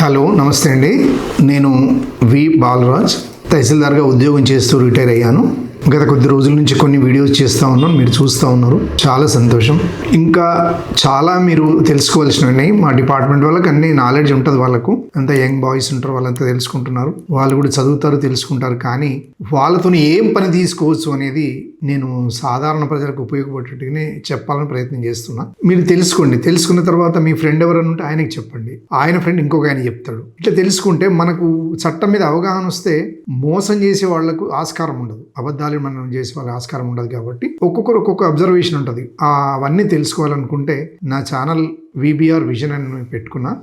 Hello నమస్తే అండి. నేను వి బాలరాజ్ తహసీల్దార్గా ఉద్యోగం చేస్తూ రిటైర్ అయ్యాను. గత కొద్ది రోజుల నుంచి కొన్ని వీడియోస్ చేస్తూ ఉన్నాను మీరు చూస్తూ ఉన్నారు. చాలా సంతోషం. ఇంకా చాలా మీరు తెలుసుకోవాల్సినవి మా డిపార్ట్మెంట్ వాళ్ళకి అన్ని నాలెడ్జ్ ఉంటుంది వాళ్ళకు. అంత యంగ్ బాయ్స్ ఉంటారు వాళ్ళంతా తెలుసుకుంటున్నారు. వాళ్ళు కూడా చదువుతారు తెలుసుకుంటారు. కానీ వాళ్ళతో ఏం పని తీసుకోవచ్చు అనేది నేను సాధారణ ప్రజలకు ఉపయోగపడేట్టుగానే చెప్పాలని ప్రయత్నం చేస్తున్నా. మీరు తెలుసుకోండి. తెలుసుకున్న తర్వాత మీ ఫ్రెండ్ ఎవరైనా ఉంటే ఆయనకి చెప్పండి. ఆయన ఫ్రెండ్ ఇంకొక ఆయన చెప్తాడు. ఇట్లా తెలుసుకుంటే మనకు చట్టం మీద అవగాహన వస్తే మోసం చేసే వాళ్ళకు ఆస్కారం ఉండదు. అబద్ధాలు మనం చేసే వాళ్ళకి ఆస్కారం ఉండదు కాబట్టి ఒక్కొక్కరు ఒక్కొక్క అబ్జర్వేషన్ ఉంటుంది. అవన్నీ తెలుసుకోవాలనుకుంటే నా ఛానల్ విబిఆర్ విజన్ అని నేను పెట్టుకున్నా.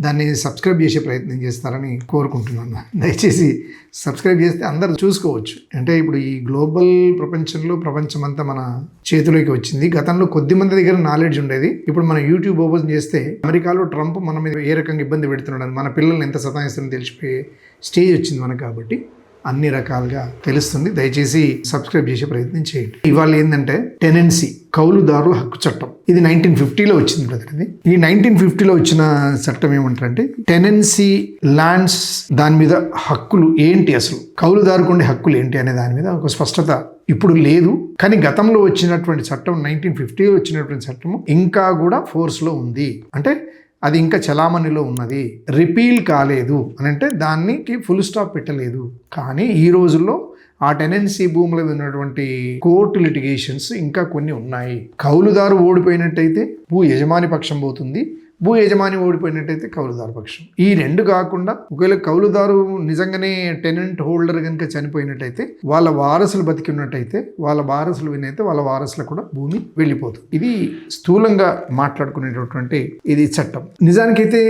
దాన్ని సబ్స్క్రైబ్ చేసే ప్రయత్నం చేస్తారని కోరుకుంటున్నాను. దయచేసి సబ్స్క్రైబ్ చేస్తే అందరు చూసుకోవచ్చు. అంటే ఇప్పుడు ఈ గ్లోబల్ ప్రపంచంలో ప్రపంచం అంతా మన చేతిలోకి వచ్చింది. గతంలో కొద్ది మంది దగ్గర నాలెడ్జ్ ఉండేది. ఇప్పుడు మనం యూట్యూబ్ ఓపెన్ చేస్తే అమెరికాలో ట్రంప్ మన మీద ఏ రకంగా ఇబ్బంది పెడుతున్నాడు మన పిల్లల్ని ఎంత సతాయిస్తుందో తెలిసిపోయే స్టేజ్ వచ్చింది మనకు కాబట్టి. అన్ని రకాలుగా తెలుస్తుంది. దయచేసి సబ్స్క్రైబ్ చేసే ప్రయత్నం చేయండి. ఇవాళ ఏంటంటే టెనెన్సీ కౌలుదారుల హక్కు చట్టం. ఇది నైన్టీన్ ఫిఫ్టీలో వచ్చింది బ్రదర్ ఇది. ఈ నైన్టీన్ ఫిఫ్టీలో వచ్చిన చట్టం ఏమంటారంటే టెనెన్సీ ల్యాండ్స్ దాని మీద హక్కులు ఏంటి అసలు? కౌలుదారుకు ఉండే హక్కులు ఏంటి అనే దాని మీద ఒక స్పష్టత ఇప్పుడు లేదు. కానీ గతంలో వచ్చినటువంటి చట్టం నైన్టీన్ ఫిఫ్టీలో వచ్చినటువంటి చట్టం ఇంకా కూడా ఫోర్స్లో ఉంది. అంటే అది ఇంకా చలామణిలో ఉన్నది. రిపీల్ కాలేదు అని అంటే దానికి ఫుల్ స్టాప్ పెట్టలేదు. కానీ ఈ రోజుల్లో ఆ టెనెన్సీ భూముల మీద ఉన్నటువంటి కోర్టు లిటిగేషన్స్ ఇంకా కొన్ని ఉన్నాయి. కౌలుదారు ఓడిపోయినట్టయితే భూ యజమాని పక్షం పోతుంది. భూ యజమాని ఓడిపోయినట్టయితే కౌలుదారు పక్షం. ఈ రెండు కాకుండా ఒకవేళ కౌలుదారు నిజంగానే టెనెంట్ హోల్డర్ కనుక చనిపోయినట్టయితే వాళ్ళ వారసులు బతికి ఉన్నట్టయితే వాళ్ళ వారసులు వినైతే వాళ్ళ వారసులు కూడా భూమి వెళ్ళిపోతుంది ఇది స్థూలంగా మాట్లాడుకునేటటువంటి ఇది చట్టం. నిజానికైతే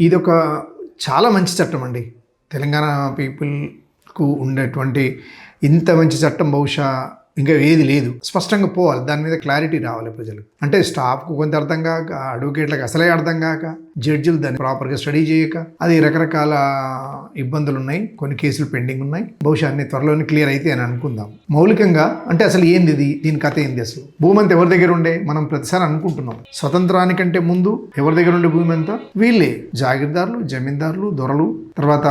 ఇది ఒక చాలా మంచి చట్టం అండి. తెలంగాణ పీపుల్కు ఉండేటువంటి ఇంత మంచి చట్టం బహుశా ఇంకా ఏది లేదు. స్పష్టంగా పోవాలి. దాని మీద క్లారిటీ రావాలి ప్రజలకు అంటే స్టాఫ్కు కొంత అర్థం కాక అడ్వకేట్లకు అసలే అర్థం కాక జడ్జిలు దాన్ని ప్రాపర్గా స్టడీ చేయక అది రకరకాల ఇబ్బందులు ఉన్నాయి కొన్ని కేసులు పెండింగ్ ఉన్నాయి బహుశా అన్ని త్వరలోనే క్లియర్ అయితే అని అనుకుందాం. మౌలికంగా అంటే అసలు ఏంది ఇది? దీని కథ ఏంది అసలు? భూమి అంతా ఎవరి దగ్గర ఉండే? మనం ప్రతిసారి అనుకుంటున్నాం. స్వతంత్రానికంటే ముందు ఎవరి దగ్గర ఉండే భూమి అంతా? వీళ్ళే. జాగీర్దారులు జమీందారులు దొరలు తర్వాత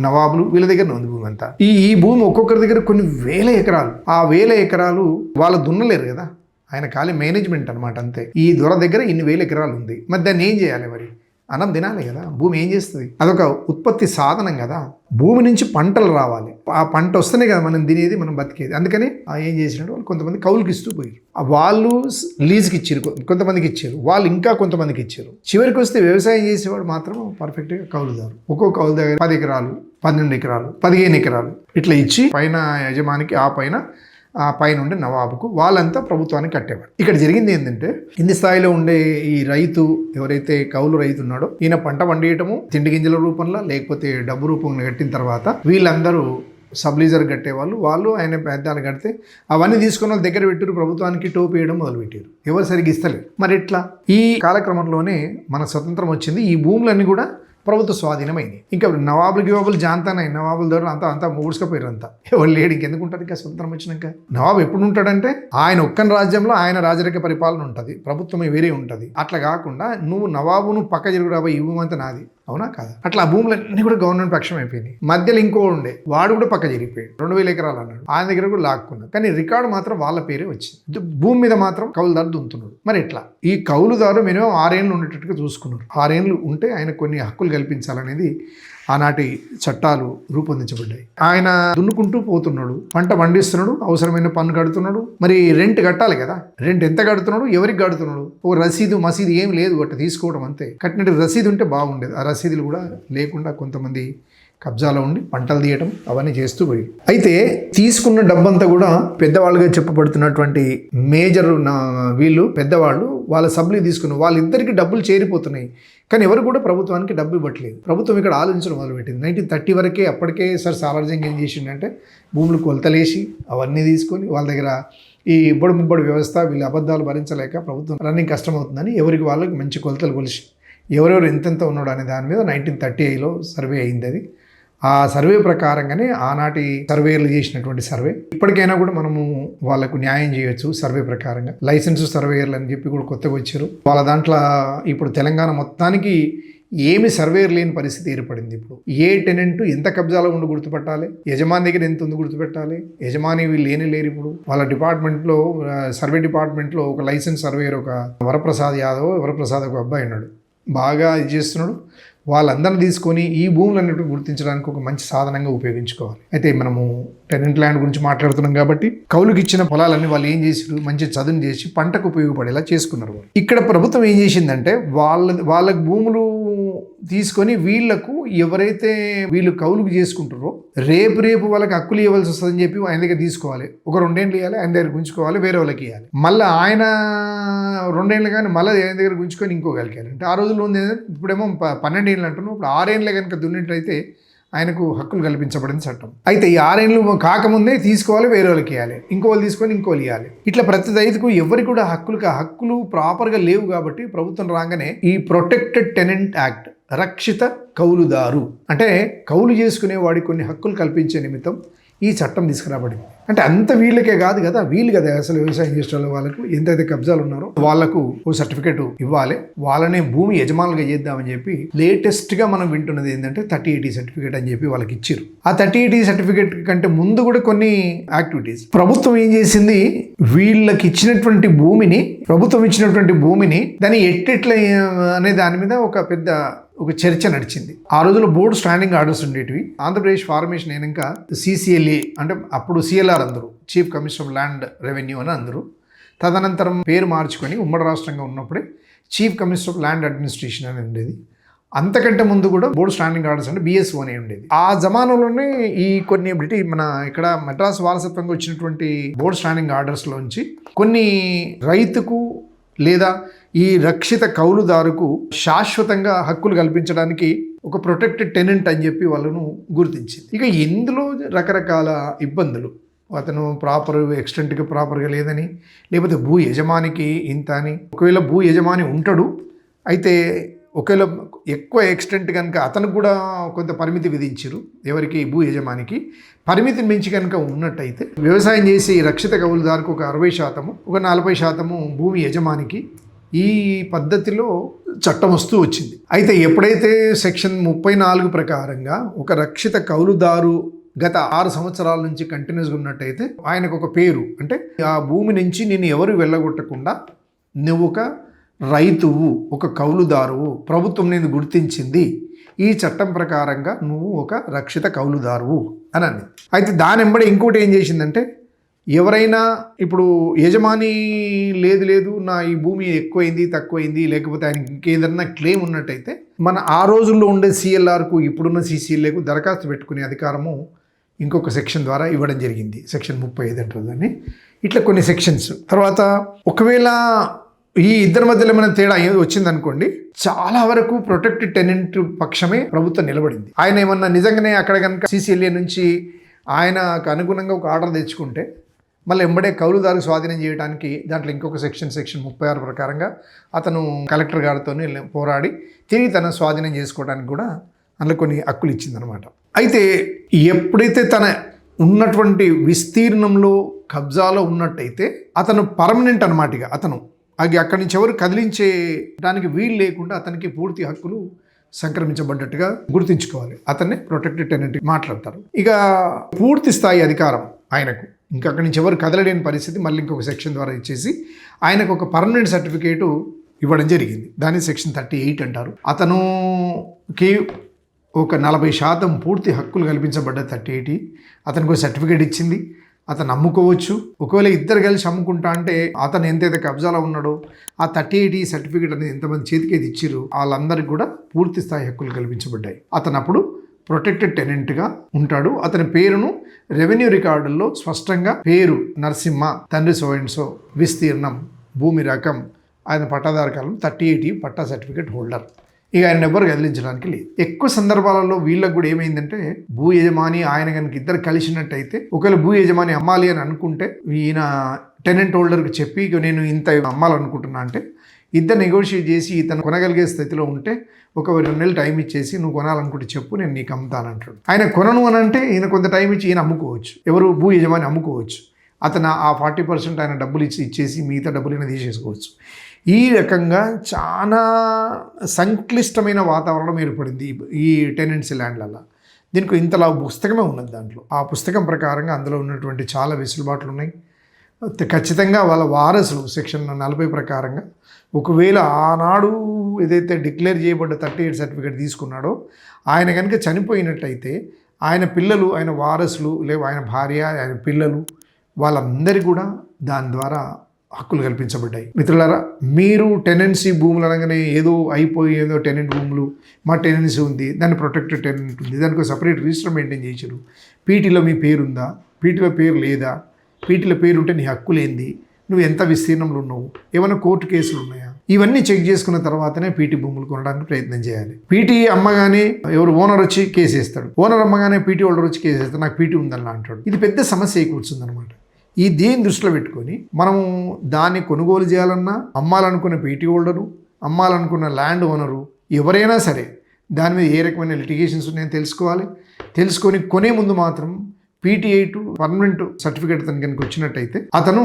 నవాబులు వీళ్ళ దగ్గర ఉంది భూమి అంతా. ఈ ఈ భూమి ఒక్కొక్కరి దగ్గర కొన్ని వేల ఎకరాలు. ఆ వేల ఎకరాలు వాళ్ళు దున్నలేరు కదా? ఆయన ఖాళీ మేనేజ్మెంట్ అనమాట అంతే. ఈ దొర దగ్గర ఇన్ని వేల ఎకరాలు ఉంది. మరి దాన్ని ఏం చేయాలి మరి? అన్నం తినాలి కదా భూమి ఏం చేస్తుంది? అదొక ఉత్పత్తి సాధనం కదా. భూమి నుంచి పంటలు రావాలి. ఆ పంట వస్తేనే కదా మనం తినేది మనం బతికేది. అందుకని ఆ ఏం చేసినట్టు వాళ్ళు? కొంతమంది కౌలుకి ఇస్తూ పోయారు వాళ్ళు లీజ్కి ఇచ్చారు కొంతమందికి ఇచ్చారు. వాళ్ళు ఇంకా కొంతమందికి ఇచ్చారు. చివరికి వస్తే వ్యవసాయం చేసేవాడు మాత్రం పర్ఫెక్ట్గా కౌలుదారు. ఒక్కో కౌలు దగ్గర పది ఎకరాలు పన్నెండు ఎకరాలు పదిహేను ఎకరాలు ఇట్లా ఇచ్చి పైన యజమానికి ఆ పైన ఆ పైన ఉండే నవాబుకు వాళ్ళంతా ప్రభుత్వానికి కట్టేవాడు ఇక్కడ జరిగింది ఏంటంటే కింది స్థాయిలో ఉండే ఈ రైతు ఎవరైతే కౌలు రైతు ఉన్నాడో ఈయన పంట పండియటము తిండి గింజల రూపంలో లేకపోతే డబ్బు రూపంలో కట్టిన తర్వాత వీళ్ళందరూ సబ్లీజర్ కట్టేవాళ్ళు. వాళ్ళు ఆయన పెద్దాలు కడితే అవన్నీ తీసుకున్న వాళ్ళ దగ్గర పెట్టారు ప్రభుత్వానికి టోపు వేయడం మొదలుపెట్టారు. ఎవరు సరిగ్గా ఇస్తలేరు మరి ఎట్లా? ఈ కాలక్రమంలోనే మన స్వతంత్రం వచ్చింది. ఈ భూములన్నీ కూడా ప్రభుత్వ స్వాధీనమైంది. ఇంకా నవాబులు గివాబులు జాంతానాయి నవాబుల ద్వారా అంతా అంతా మూడ్చుకపోయారు అంతా ఎవరు లేడు ఇంకెందుకు ఉంటారు ఇంకా స్వతంత్రం వచ్చినాక? నవాబు ఎప్పుడు ఉంటాడంటే ఆయన ఒక్కని రాజ్యంలో ఆయన రాజరిక పరిపాలన ఉంటుంది ప్రభుత్వం వేరే ఉంటుంది. అట్లా కాకుండా నువ్వు నవాబును పక్క జరుగు ఇవ్వమంతా నాది. అవునా కాదా? అట్లా ఆ భూములన్నీ కూడా గవర్నమెంట్ పక్షం అయిపోయినాయి. మధ్యలో ఇంకో ఉండే వాడు కూడా పక్క జరిగిపోయాడు. రెండు వేల ఎకరాలు అన్నాడు. ఆయన దగ్గర కూడా లాక్కున్నాడు. కానీ రికార్డు మాత్రం వాళ్ళ పేరే వచ్చింది. భూమి మీద మాత్రం కౌలుదారు దుంతున్నాడు మరి ఎట్లా? ఈ కౌలుదారు మినిమం ఆరేళ్ళు ఉండేటట్టుగా చూసుకున్నారు. ఆరేళ్ళు ఉంటే ఆయన కొన్ని హక్కులు కల్పించాలనేది ఆనాటి చట్టాలు రూపొందించబడ్డాయి. ఆయన దున్నుకుంటూ పోతున్నాడు పంట పండిస్తున్నాడు అవసరమైన పన్ను కడుతున్నాడు. మరి రెంట్ కట్టాలి కదా. రెంట్ ఎంత కడుతున్నాడు? ఎవరికి కడుతున్నాడు? ఓ రసీదు మసీదు ఏం లేదు గట్ట తీసుకోవడం అంతే. కట్టినట్టు రసీదు ఉంటే బాగుండేది. ఆ రసీదులు కూడా లేకుండా కొంతమంది కబ్జాలో ఉండి పంటలు తీయటం అవన్నీ చేస్తూ పోయి. అయితే తీసుకున్న డబ్బంతా కూడా పెద్దవాళ్ళుగా చెప్పబడుతున్నటువంటి మేజర్ నా వీళ్ళు పెద్దవాళ్ళు వాళ్ళ సబ్లీ తీసుకున్న వాళ్ళిద్దరికి డబ్బులు చేరిపోతున్నాయి. కానీ ఎవరు కూడా ప్రభుత్వానికి డబ్బు ఇవ్వట్లేదు. ప్రభుత్వం ఇక్కడ ఆలోచించడం మొదలుపెట్టింది. నైన్టీన్ థర్టీ వరకే అప్పటికే సార్ సాలార్జంగ్ ఏం చేసిండంటే భూములు కొలతలేసి అవన్నీ తీసుకొని వాళ్ళ దగ్గర ఈ ఇబ్బడి ముబ్బడి వ్యవస్థ వీళ్ళ అబద్ధాలు భరించలేక ప్రభుత్వం రన్నింగ్ కష్టమవుతుందని ఎవరికి వాళ్ళకి మంచి కొలతలు కొలిసి ఎవరెవరు ఎంతెంత ఉన్నాడు అనే దాని మీద నైన్టీన్ థర్టీ ఐలో సర్వే అయింది అది. ఆ సర్వే ప్రకారంగానే ఆనాటి సర్వేలు చేసినటువంటి సర్వే. ఇప్పటికైనా కూడా మనము వాళ్ళకు న్యాయం చేయొచ్చు సర్వే ప్రకారంగా. లైసెన్స్ సర్వేయర్లు అని చెప్పి కూడా కొత్తగా వచ్చారు. వాళ్ళ దాంట్లో ఇప్పుడు తెలంగాణ మొత్తానికి ఏమి సర్వేర్ లేని పరిస్థితి ఏర్పడింది ఇప్పుడు. ఏ టెనెంట్ ఎంత కబ్జాలో ఉండి గుర్తుపెట్టాలి? యజమాని దగ్గర ఎంత ఉంది గుర్తుపెట్టాలి? యజమాని లేని లేరు ఇప్పుడు. వాళ్ళ డిపార్ట్మెంట్లో సర్వే డిపార్ట్మెంట్లో ఒక లైసెన్స్ సర్వేయర్ ఒక వరప్రసాద్ యాదవ్ వరప్రసాద్ ఒక అబ్బాయి ఉన్నాడు. బాగా ఇది చేస్తున్నాడు. వాళ్ళందరిని తీసుకొని ఈ భూములన్నిటిని గుర్తించడానికి ఒక మంచి సాధనంగా ఉపయోగించుకోవాలి. అయితే మనము టెనెంట్ ల్యాండ్ గురించి మాట్లాడుతున్నాం కాబట్టి కౌలుకి ఇచ్చిన పొలాలన్నీ వాళ్ళు ఏం చేసారు మంచి చదును చేసి పంటకు ఉపయోగపడేలా చేసుకున్నారు వాళ్ళు. ఇక్కడ ప్రభుత్వం ఏం చేసిందంటే వాళ్ళ వాళ్ళకి భూములు తీసుకొని వీళ్ళకు ఎవరైతే వీళ్ళు కౌలుకు చేసుకుంటారో రేపు రేపు వాళ్ళకి హక్కులు ఇవ్వాల్సి వస్తుందని చెప్పి ఆయన దగ్గర తీసుకోవాలి. ఒక రెండేళ్ళు ఇవ్వాలి ఆయన దగ్గర గుంచుకోవాలి వేరే వాళ్ళకి ఇవ్వాలి మళ్ళీ ఆయన రెండేళ్ళు కానీ మళ్ళీ ఆయన దగ్గర గుంచుకొని ఇంకోగలిగాలి అంటే ఆ రోజుల్లో ఉంది ఇప్పుడేమో పన్నెండు పన్నెండేళ్ళు అంటున్నాం ఇప్పుడు ఆరేళ్ళే కనుక దున్నిట్లయితే ఆయనకు హక్కులు కల్పించబడింది చట్టం. అయితే ఈ ఆరేళ్ళు కాకముందే తీసుకోవాలి వేరే వాళ్ళకి ఇవ్వాలి ఇంకో వాళ్ళు తీసుకొని ఇంకో ఇవ్వాలి ఇట్లా ప్రతి రైతుకు ఎవరికి కూడా హక్కులు హక్కులు ప్రాపర్గా లేవు కాబట్టి ప్రభుత్వం రాగానే ఈ ప్రొటెక్టెడ్ టెనెంట్ యాక్ట్ రక్షిత కౌలుదారు. అంటే కౌలు చేసుకునే వాడికి కొన్ని హక్కులు కల్పించే నిమిత్తం ఈ చట్టం తీసుకురాబడింది. అంటే అంత వీళ్ళకే కాదు కదా వీళ్ళు కదా అసలు వ్యవసాయం చేసే వాళ్ళకు ఎంతైతే కబ్జాలు ఉన్నారో వాళ్ళకు ఓ సర్టిఫికేట్ ఇవ్వాలి. వాళ్ళనే భూమి యజమానులుగా చేద్దామని చెప్పి లేటెస్ట్గా మనం వింటున్నది ఏంటంటే థర్టీ ఎయిటీ సర్టిఫికేట్ అని చెప్పి వాళ్ళకి ఇచ్చారు ఆ థర్టీ ఎయిటీ సర్టిఫికేట్ కంటే ముందు కూడా కొన్ని యాక్టివిటీస్. ప్రభుత్వం ఏం చేసింది? వీళ్ళకి ఇచ్చినటువంటి భూమిని ప్రభుత్వం ఇచ్చినటువంటి భూమిని దాన్ని ఎట్టెట్ల అనే దాని మీద ఒక పెద్ద ఒక చర్చ నడిచింది. ఆ రోజుల్లో బోర్డు స్టాండింగ్ ఆర్డర్స్ ఉండేటివి. ఆంధ్రప్రదేశ్ ఫార్మేషన్ అయినాక సిసిఎల్ఏ అంటే అప్పుడు సిఎల్ఆర్ అందరూ chief commissioner of land revenue అని అందరూ. తదనంతరం పేరు మార్చుకొని ఉమ్మడి రాష్ట్రంగా ఉన్నప్పుడే chief commissioner of land administration అని ఉండేది. అంతకంటే ముందు కూడా బోర్డు స్టాండింగ్ ఆర్డర్స్ అంటే బిఎస్ఓ అనే ఉండేది. ఆ జమానంలోనే ఈ కొన్ని బ్రిటిష్ మన ఇక్కడ మద్రాస్ వారసత్వంగా వచ్చినటువంటి బోర్డు స్టాండింగ్ ఆర్డర్స్లోంచి కొన్ని రైతుకు లేదా ఈ రక్షిత కౌలుదారుకు శాశ్వతంగా హక్కులు కల్పించడానికి ఒక ప్రొటెక్టెడ్ టెనెంట్ అని చెప్పి వాళ్ళను గుర్తించింది. ఇక ఇందులో రకరకాల ఇబ్బందులు. అతను ప్రాపర్ ఎక్స్టెంట్కి ప్రాపర్గా లేదని లేకపోతే భూ యజమానికి ఇంత అని. ఒకవేళ భూ యజమాని ఉంటాడు అయితే ఒకవేళ ఎక్కువ ఎక్స్టెంట్ కనుక అతనికి కూడా కొంత పరిమితి విధించరు ఎవరికి? భూ యజమానికి. పరిమితిని మించి కనుక ఉన్నట్టయితే వ్యవసాయం చేసి రక్షిత కౌలుదారుకు ఒక అరవై శాతము ఒక నలభై శాతము భూమి యజమానికి ఈ పద్ధతిలో చట్టం వస్తూ వచ్చింది. అయితే ఎప్పుడైతే సెక్షన్ ముప్పై నాలుగు ప్రకారంగా ఒక రక్షిత కౌలుదారు గత ఆరు సంవత్సరాల నుంచి కంటిన్యూస్గా ఉన్నట్టయితే ఆయనకు ఒక పేరు అంటే ఆ భూమి నుంచి నేను ఎవరు వెళ్ళగొట్టకుండా నువ్వు ఒక రైతువు ఒక కౌలుదారువు ప్రభుత్వం నేను గుర్తించింది ఈ చట్టం ప్రకారంగా నువ్వు ఒక రక్షిత కౌలుదారువు అని అంది అయితే దాని వెంబడి ఇంకోటి ఏం చేసిందంటే ఎవరైనా ఇప్పుడు యజమాని లేదు లేదు నా ఈ భూమి ఎక్కువైంది తక్కువైంది లేకపోతే ఆయనకి ఇంకేదన్నా క్లెయిమ్ ఉన్నట్టయితే మన ఆ రోజుల్లో ఉండే సిఎల్ఆర్కు ఇప్పుడున్న సిసిఎల్ఏకు దరఖాస్తు పెట్టుకునే అధికారము ఇంకొక సెక్షన్ ద్వారా ఇవ్వడం జరిగింది. సెక్షన్ ముప్పై ఐదు అంటారు దాన్ని. ఇట్లా కొన్ని సెక్షన్స్. తర్వాత ఒకవేళ ఈ ఇద్దరి మధ్యలో ఏమైనా తేడా వచ్చిందనుకోండి చాలా వరకు ప్రొటెక్టెడ్ టెనెంట్ పక్షమే ప్రభుత్వం నిలబడింది. ఆయన ఏమన్నా నిజంగానే అక్కడ కనుక సీసీఎల్ఏ నుంచి ఆయనకు అనుగుణంగా ఒక ఆర్డర్ తెచ్చుకుంటే మళ్ళీ ఎంబడే కౌలుదారు స్వాధీనం చేయడానికి దాంట్లో ఇంకొక సెక్షన్ సెక్షన్ ముప్పై ఆరు ప్రకారంగా అతను కలెక్టర్ గారితో పోరాడి తిరిగి తన స్వాధీనం చేసుకోవడానికి కూడా అందులో కొన్ని హక్కులు ఇచ్చిందనమాట అయితే ఎప్పుడైతే తన ఉన్నటువంటి విస్తీర్ణంలో కబ్జాలో ఉన్నట్టయితే అతను పర్మనెంట్ అనమాట ఇక అతను. అది అక్కడి నుంచి ఎవరు కదిలించేయడానికి వీలు లేకుండా అతనికి పూర్తి హక్కులు సంక్రమించబడ్డట్టుగా గుర్తుంచుకోవాలి. అతన్ని ప్రొటెక్టెడ్ టెనెంట్ మాట్లాడతారు. ఇక పూర్తి స్థాయి అధికారం ఆయనకు. ఇంకా అక్కడి నుంచి ఎవరు కదలలేని పరిస్థితి మళ్ళీ ఇంకొక సెక్షన్ ద్వారా ఇచ్చేసి ఆయనకు ఒక పర్మనెంట్ సర్టిఫికేటు ఇవ్వడం జరిగింది. దాన్ని సెక్షన్ థర్టీ ఎయిట్ అంటారు. అతనుకి ఒక నలభై శాతం పూర్తి హక్కులు కల్పించబడ్డ థర్టీ ఎయిటీ అతనికి ఒక సర్టిఫికేట్ ఇచ్చింది. అతను అమ్ముకోవచ్చు ఒకవేళ ఇద్దరు కలిసి అమ్ముకుంటా అంటే అతను ఎంతైతే కబ్జాలో ఉన్నాడో ఆ థర్టీ ఎయిటీ సర్టిఫికేట్ అనేది ఎంతమంది చేతికి అయితే ఇచ్చిర్రు వాళ్ళందరికీ కూడా పూర్తి స్థాయి హక్కులు కల్పించబడ్డాయి. అతను అప్పుడు ప్రొటెక్టెడ్ టెనెంట్గా ఉంటాడు. అతని పేరును రెవెన్యూ రికార్డుల్లో స్పష్టంగా పేరు నరసింహ తండ్రి సోయన్సో విస్తీర్ణం భూమి రకం ఆయన పట్టాదారు కాలం thirty eighty patta certificate holder ఇక ఆయన ఎవ్వరు కదిలించడానికి లేదు. ఎక్కువ సందర్భాలలో వీళ్ళకు కూడా ఏమైందంటే భూ యజమాని ఆయన కనుక ఇద్దరు కలిసినట్టయితే ఒకవేళ భూ యజమాని అమ్మాలి అని అనుకుంటే ఈయన టెనెంట్ హోల్డర్కి చెప్పి నేను ఇంత అమ్మాలనుకుంటున్నా అంటే ఇద్దరు నెగోషియేట్ చేసి ఇతను కొనగలిగే స్థితిలో ఉంటే ఒక రెండు నెలలు టైం ఇచ్చేసి నువ్వు కొనాలనుకుంటే చెప్పు నేను నీకు అమ్ముతానంటాడు ఆయన కొనను అని అంటే ఈయన కొంత టైం ఇచ్చి ఈయన అమ్ముకోవచ్చు. ఎవరు భూ యజమాని అమ్ముకోవచ్చు. అతను ఆ ఫార్టీ పర్సెంట్ ఆయన డబ్బులు ఇచ్చి ఇచ్చేసి మిగతా డబ్బులు అయినా తీసేసుకోవచ్చు. ఈ రకంగా చాలా సంక్లిష్టమైన వాతావరణం ఏర్పడింది ఈ- ఈ టెనెన్సీ ల్యాండ్లలో దీనికి ఇంతలా పుస్తకమే ఉన్నది దాంట్లో. ఆ పుస్తకం ప్రకారంగా అందులో ఉన్నటువంటి చాలా వెసులుబాట్లు ఉన్నాయి. ఖచ్చితంగా వాళ్ళ వారసులు సెక్షన్ నలభై ప్రకారంగా ఒకవేళ ఆనాడు ఏదైతే డిక్లేర్ చేయబడ్డ థర్టీ ఎయిట్ సర్టిఫికేట్ తీసుకున్నాడో ఆయన కనుక చనిపోయినట్టయితే ఆయన పిల్లలు ఆయన వారసులు లేవు ఆయన భార్య ఆయన పిల్లలు వాళ్ళందరి కూడా దాని ద్వారా హక్కులు కల్పించబడ్డాయి. మిత్రులారా మీరు టెనెన్సీ భూములు అనగానే ఏదో అయిపోయి ఏదో టెనెంట్ భూములు మా టెనెన్సీ ఉంది దాన్ని ప్రొటెక్టెడ్ టెనెంట్ ఉంది దానికి సపరేట్ రిజిస్టర్ మెయింటైన్ చేశారు. పీటీలో మీ పేరుందా? పీటీలో పేరు లేదా? పీటీలో పేరు ఉంటే నీ హక్కులేంది? నువ్వు ఎంత విస్తీర్ణంలో ఉన్నావు? ఏమైనా కోర్టు కేసులు ఉన్నాయా ఇవన్నీ చెక్ చేసుకున్న తర్వాతనే పీటీ భూములు కొనడానికి ప్రయత్నం చేయాలి. పీటీ అమ్మగానే ఎవరు ఓనర్ వచ్చి కేసు వేస్తాడు. ఓనర్ అమ్మగానే పీటీ హోల్డర్ వచ్చి కేసు వేస్తాడు. నాకు పీటీ ఉందని అంటాడు. ఇది పెద్ద సమస్య కూర్చుందనమాట ఈ దేని దృష్టిలో పెట్టుకొని మనము దాన్ని కొనుగోలు చేయాలన్నా అమ్మాలనుకున్న పీటీ హోల్డరు అమ్మాలనుకున్న ల్యాండ్ ఓనరు ఎవరైనా సరే దాని మీద ఏ రకమైన లిటిగేషన్స్ ఉన్నాయని తెలుసుకోవాలి. తెలుసుకొని కొనే ముందు మాత్రం పీటీ ఎయిట్ పర్మనెంట్ సర్టిఫికేట్ అతను కనుక వచ్చినట్టయితే అతను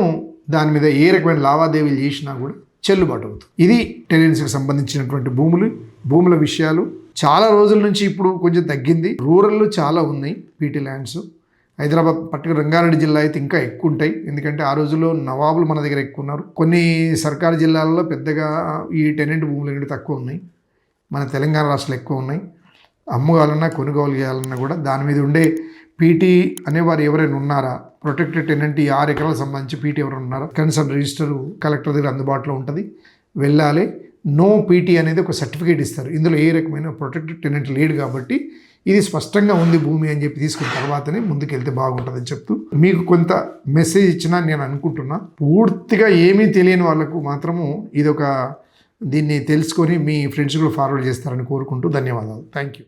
దాని మీద ఏ రకమైన లావాదేవీలు చేసినా కూడా చెల్లుబాటు అవుతుంది. ఇది టెనెన్సీకి సంబంధించినటువంటి భూములు భూముల విషయాలు. చాలా రోజుల నుంచి ఇప్పుడు కొంచెం తగ్గింది. రూరల్లో చాలా ఉన్నాయి PT lands. Hyderabad particular Rangareddy జిల్లా అయితే ఇంకా ఎక్కువ ఉంటాయి. ఎందుకంటే ఆ రోజుల్లో నవాబులు మన దగ్గర ఎక్కువ ఉన్నారు. కొన్ని సర్కారు జిల్లాల్లో పెద్దగా ఈ టెనెంట్ భూములు అనేవి తక్కువ ఉన్నాయి. మన తెలంగాణ రాష్ట్రాలు ఎక్కువ ఉన్నాయి. అమ్ముకోవాలన్నా కొనుగోలు చేయాలన్నా కూడా దాని మీద ఉండే పీటీ అనేవారు ఎవరైనా ఉన్నారా? ప్రొటెక్టెడ్ టెనెంట్ ఈ ఆరు ఎకరాలకు సంబంధించి పీటీ ఎవరైనా ఉన్నారా? కన్సర్న్ రిజిస్టర్ కలెక్టర్ దగ్గర అందుబాటులో ఉంటుంది. వెళ్ళాలి. నో పీటీ అనేది ఒక సర్టిఫికేట్ ఇస్తారు. ఇందులో ఏ రకమైన ప్రొటెక్టెడ్ టెనెంట్ లేడు కాబట్టి ఇది స్పష్టంగా ఉంది భూమి అని చెప్పి తీసుకున్న తర్వాతనే ముందుకెళ్తే బాగుంటుందని చెప్తూ మీకు కొంత మెసేజ్ ఇచ్చినా నేను అనుకుంటున్నా. పూర్తిగా ఏమీ తెలియని వాళ్ళకు మాత్రము ఇది ఒక దీన్ని తెలుసుకొని మీ ఫ్రెండ్స్ కూడా ఫార్వర్డ్ చేస్తారని కోరుకుంటూ ధన్యవాదాలు. Thank you